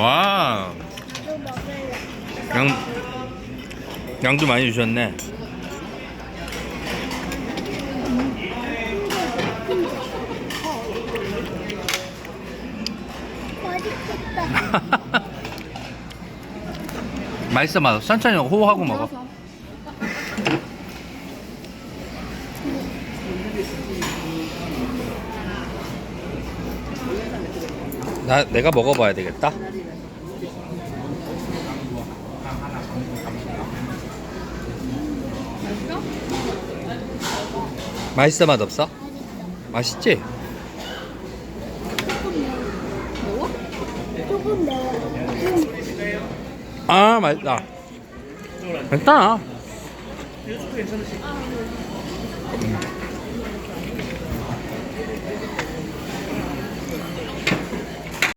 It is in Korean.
와, 먹을래. 양, 양도 많이 주셨네. 맛있겠다. 맛있어, 맛있어. 천천히 호호하고 먹어. 나 내가 먹어봐야 되겠다. 맛있어 맛 없어? 맛있지? 아 맛있다. 괜찮아. 음.